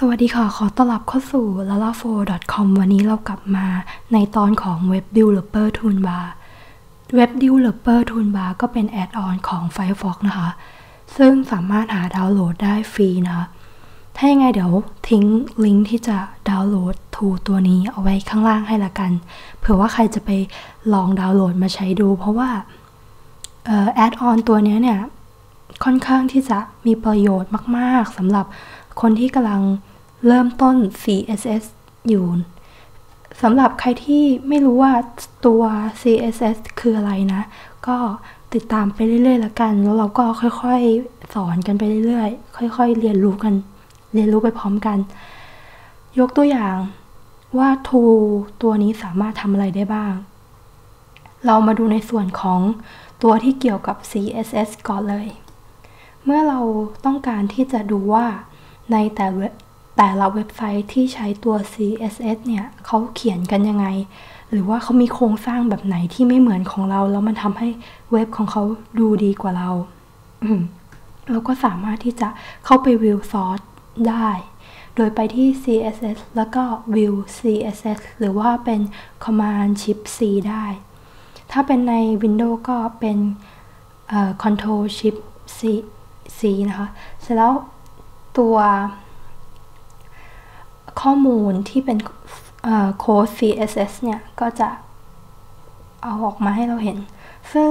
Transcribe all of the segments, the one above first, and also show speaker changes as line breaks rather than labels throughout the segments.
สวัสดีค่ะ ขอต้อนรับเข้าสู่ lalafo.com วันนี้เรากลับมาในตอนของ Web Developer Toolbar Web Developer Toolbar ก็เป็นแอดออนของ Firefox นะคะ ซึ่งสามารถหาดาวน์โหลดได้ฟรีนะคะ ถ้ายังไงเดี๋ยวทิ้งลิงก์ที่จะดาวน์โหลดทูตัวนี้เอาไว้ข้างล่างให้ละกัน เผื่อว่าใครจะไปลองดาวน์โหลดมาใช้ดู เพราะว่าแอดออนตัวนี้เนี่ย ค่อนข้างที่จะมีประโยชน์มาก ๆสำหรับคนที่กำลัง เริ่มต้น CSS อยู่สำหรับใครที่ไม่รู้ว่าตัว CSS คืออะไรนะ ก็ติดตามไปเรื่อยๆแล้วกัน แล้วเราก็ค่อยๆ สอนกันไปเรื่อยๆ ค่อยๆ เรียนรู้กัน เรียนรู้ไปพร้อมกัน ยกตัวอย่างว่า tool ตัวนี้สามารถทำอะไรได้บ้าง เรามาดูในส่วนของตัวที่เกี่ยวกับ CSS ก่อนเลย เมื่อเราต้องการที่จะดูว่าในแต่ แต่ละเว็บไซต์ที่ใช้ตัว CSS เนี่ยเขาเขียนกันยังไง หรือว่าเขามีโครงสร้างแบบไหนที่ไม่เหมือนของเรา แล้วมันทำให้เว็บของเขาดูดีกว่าเรา เราก็สามารถที่จะเข้าไป view source ได้ โดยไปที่ CSS แล้วก็ view CSS หรือว่าเป็น command shift C ได้ ถ้าเป็นใน Windows ก็เป็น control shift C C นะคะ เสร็จแล้วตัว ข้อมูลที่เป็นโค้ด CSS เนี่ยก็จะเอาออกมาให้เราเห็น ซึ่ง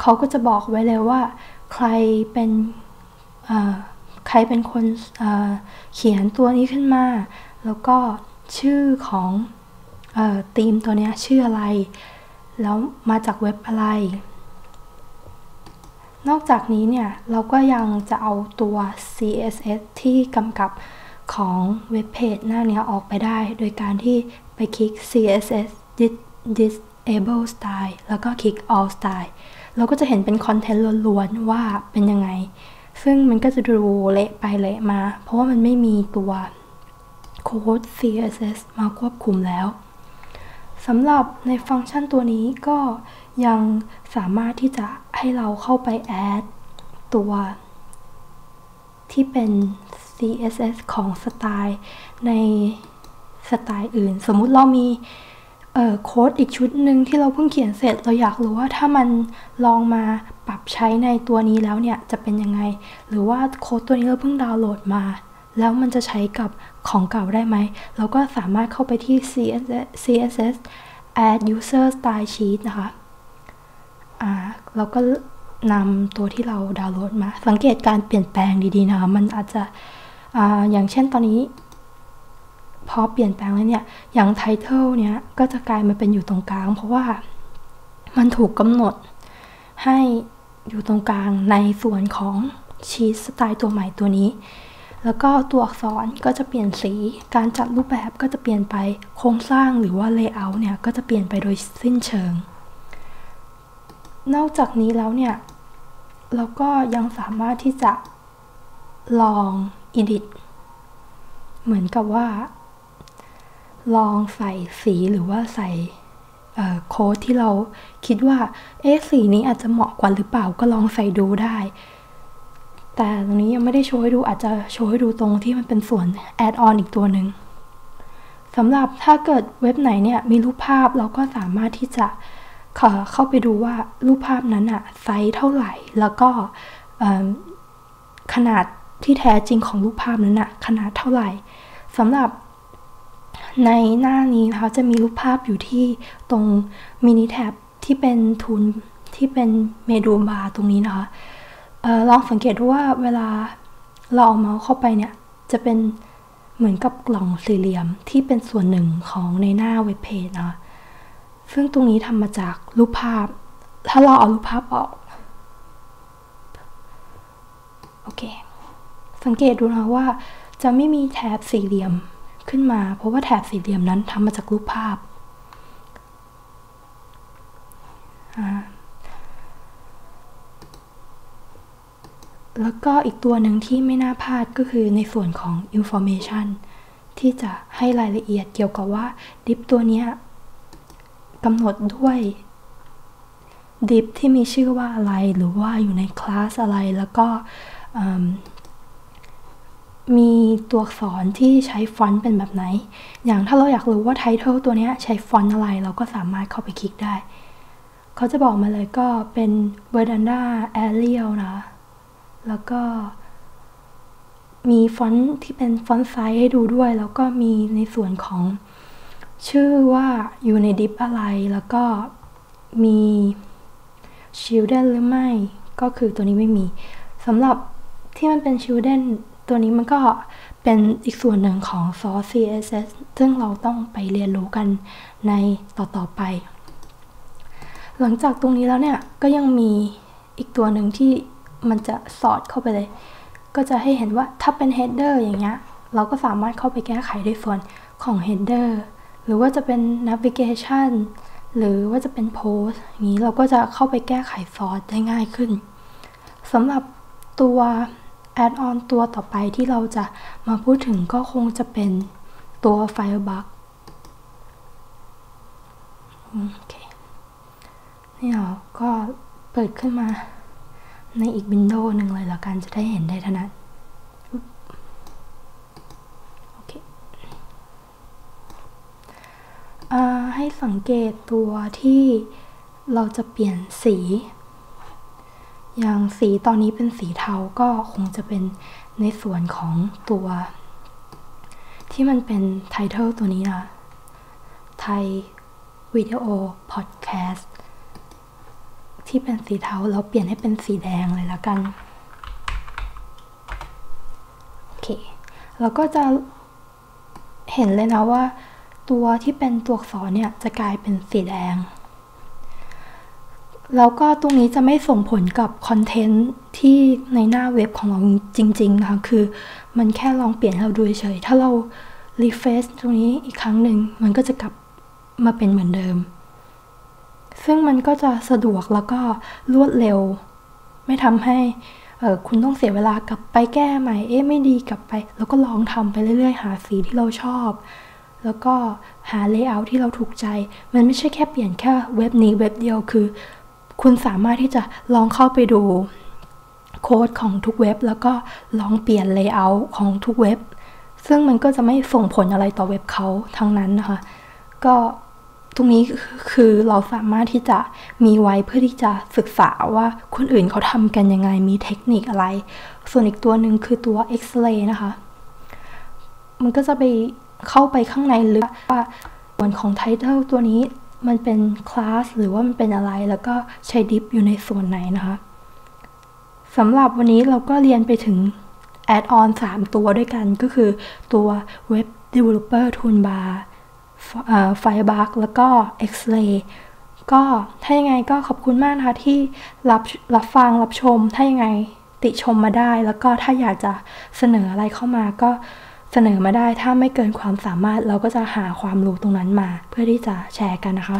เขาก็จะบอกไว้เลยว่า ใครเป็นใครเป็นคนเขียนตัวนี้ขึ้นมา แล้วก็ชื่อของธีมตัวนี้ชื่ออะไร แล้วมาจากเว็บอะไร นอกจากนี้เนี่ย เราก็ยังจะเอาตัว CSS ที่กำกับ ของเว็บเพจหน้านี้ออกไปได้ โดยการที่ไปคลิก CSS disable style แล้วก็คลิก all style เราก็จะเห็นเป็นคอนเทนต์ล้วนๆว่าเป็นยังไง ซึ่งมันก็จะดูเละไปเละมา เพราะว่ามันไม่มีตัวโค้ด CSS มาควบคุมแล้วสำหรับในฟังก์ชันตัวนี้ก็ยังสามารถที่จะให้เราเข้าไปแอดตัวที่เป็น CSS ของสไตล์ในสไตล์อื่น สมมุติเรามีโค้ดอีกชุดหนึ่งที่เราเพิ่งเขียนเสร็จ เราอยากรู้ว่าถ้ามันลองมาปรับใช้ในตัวนี้แล้วเนี่ยจะเป็นยังไง หรือว่าโค้ดตัวนี้เราเพิ่งดาวน์โหลดมา แล้วมันจะใช้กับของเก่าได้ไหม เราก็สามารถเข้าไปที่ CSS, CSS add user style sheet นะคะ อ่า เราก็นำตัวที่เราดาวน์โหลดมา สังเกตการเปลี่ยนแปลงดีๆนะคะ มันอาจจะ อย่างเช่นตอนนี้ พอเปลี่ยนแปลงแล้วเนี่ย อย่างไทเทลเนี่ยก็จะกลายมาเป็นอยู่ตรงกลาง เพราะว่ามันถูกกำหนดให้อยู่ตรงกลางในส่วนของชีสสไตล์ตัวใหม่ตัวนี้ แล้วก็ตัวอักษรก็จะเปลี่ยนสี การจัดรูปแบบก็จะเปลี่ยนไป โครงสร้างหรือว่าเลเยอร์เนี่ยก็จะเปลี่ยนไปโดยสิ้นเชิง นอกจากนี้แล้วเนี่ย เราก็ยังสามารถที่จะลอง edit เหมือนกับว่า ลองใส่สีหรือว่าใส่โค้ดที่เราคิดว่า เอ๊สีนี้อาจจะเหมาะกว่าหรือเปล่าก็ลองใส่ดูได้ แต่ตรงนี้ยังไม่ได้โชว์ให้ดูอาจจะโชว์ให้ดูตรงที่มันเป็นส่วนแอดออนอีกตัวหนึ่งสำหรับถ้าเกิดเว็บไหนเนี่ยมีรูปภาพเราก็สามารถที่จะเข้าไปดูว่ารูปภาพนั้นอะไซส์เท่าไหร่ แล้วก็ขนาด ที่แท้จริงของรูปภาพนั้นอะขนาดเท่าไหร่สำหรับในหน้านี้นะคะจะมีรูปภาพอยู่ที่ตรงมินิแท็บที่เป็นทุนที่เป็นเมดูบาตรงนี้นะคะออลองสังเกตดูว่าเวลาเราเอาเมาส์เข้าไปเนี่ยจะเป็นเหมือนกับกล่องสี่เหลี่ยมที่เป็นส่วนหนึ่งของในหน้าเว็บเพจนะซึ่งตรงนี้ทำมาจากรูปภาพ ถ้าเราเอารูปภาพออก โอเค สังเกตดูนะว่า จะไม่มีแถบสี่เหลี่ยมขึ้นมา เพราะว่าแถบสี่เหลี่ยมนั้นทำมาจากรูปภาพ แล้วก็อีกตัวหนึ่งที่ไม่น่าพลาดก็คือในส่วนของ information ที่จะให้รายละเอียดเกี่ยวกับว่าดิฟตัวนี้กำหนดด้วยดิฟที่มีชื่อว่าอะไรหรือว่าอยู่ในคลาสอะไรแล้วก็ มีตัวอักษรที่ใช้ฟอนต์เป็นแบบไหน อย่างถ้าเราอยากรู้ว่าไทเทลตัวนี้ใช้ฟอนต์อะไร เราก็สามารถเข้าไปคลิกได้ เขาจะบอกมาเลยก็เป็น Verdanda Arial นะ แล้วก็มีฟอนต์ที่เป็นฟอนต์ไซส์ให้ดูด้วย แล้วก็มีในส่วนของชื่อว่าอยู่ในดิฟอะไร แล้วก็มีชิลเดนหรือไม่ ก็คือตัวนี้ไม่มีสำหรับที่มันเป็นชิลเดน ตัวนี้มันก็เป็นอีกส่วนหนึ่งของซอส CSS ซึ่งเราต้องไปเรียนรู้กันในต่อๆไป หลังจากตรงนี้แล้วเนี่ย ก็ยังมีอีกตัวหนึ่งที่มันจะสอดเข้าไปเลย ก็จะให้เห็นว่าถ้าเป็น header อย่างเงี้ย เราก็สามารถเข้าไปแก้ไขในส่วนของ header หรือว่าจะเป็น navigation หรือว่าจะเป็น post อย่างนี้เราก็จะเข้าไปแก้ไขซอสได้ง่ายขึ้นสำหรับตัว add-on ตัวต่อไปที่เราจะมาพูดถึงก็คงจะเป็นตัว Firebug โอเคนี่เราก็เปิดขึ้นมาในอีกวินโดว์หนึ่งเลยละกันจะได้เห็นได้ถนัดโอเคให้สังเกตตัวที่เราจะเปลี่ยนสี อย่างสีตอนนี้เป็นสีเทาก็คงจะเป็นในส่วนของตัว ที่มันเป็นไทเทลตัวนี้นะไทยวิดีโอพอดแคสต์ที่เป็นสีเทาเราเปลี่ยนให้เป็นสีแดงเลยละกันโอเคเราก็จะเห็นเลยนะว่า ตัวที่เป็นตัวอักษรเนี่ยจะกลายเป็นสีแดง แล้วก็ตรงนี้จะไม่ส่งผลกับคอนเทนต์ที่ในหน้าเว็บของเราจริงๆนะคะคือมันแค่ลองเปลี่ยนให้เราดูเฉย ถ้าเรารีเฟซตรงนี้อีกครั้งหนึ่ง มันก็จะกลับมาเป็นเหมือนเดิม ซึ่งมันก็จะสะดวกแล้วก็รวดเร็ว ไม่ทำให้คุณต้องเสียเวลากลับไปแก้ใหม่ เอ๊ะไม่ดีกลับไป แล้วก็ลองทำไปเรื่อยๆ หาสีที่เราชอบ แล้วก็หาเลเยอร์ที่เราถูกใจ มันไม่ใช่แค่เปลี่ยนแค่เว็บนี้เว็บเดียวคือ คุณสามารถที่จะลองเข้าไปดูโค้ดของทุกเว็บ แล้วก็ลองเปลี่ยนเลเยอร์ของทุกเว็บ ซึ่งมันก็จะไม่ส่งผลอะไรต่อเว็บเขาทั้งนั้นนะคะ ก็ตรงนี้คือเราสามารถที่จะมีไว้เพื่อที่จะศึกษาว่าคนอื่นเขาทำกันยังไงมีเทคนิคอะไร ส่วนอีกตัวหนึ่งคือตัว X-ray นะคะ มันก็จะไปเข้าไปข้างในลึกว่าส่วนของไทเทลตัวนี้ มันเป็นคลาสหรือว่ามันเป็นอะไร แล้วก็ใช้ดิฟอยู่ในส่วนไหนนะคะสำหรับวันนี้เราก็เรียนไปถึงแอดออน3ตัวด้วยกันก็คือตัว Web Developer Toolbar Firebug แล้วก็ X-Ray ก็ถ้ายังไงก็ขอบคุณมากนะคะที่รับรับฟังรับชม ถ้ายังไงติชมมาได้ แล้วก็ถ้าอยากจะเสนออะไรเข้ามาก็ เสนอมาได้ถ้าไม่เกินความสามารถเราก็จะหาความรู้ตรงนั้นมา เพื่อที่จะแชร์กันนะคะ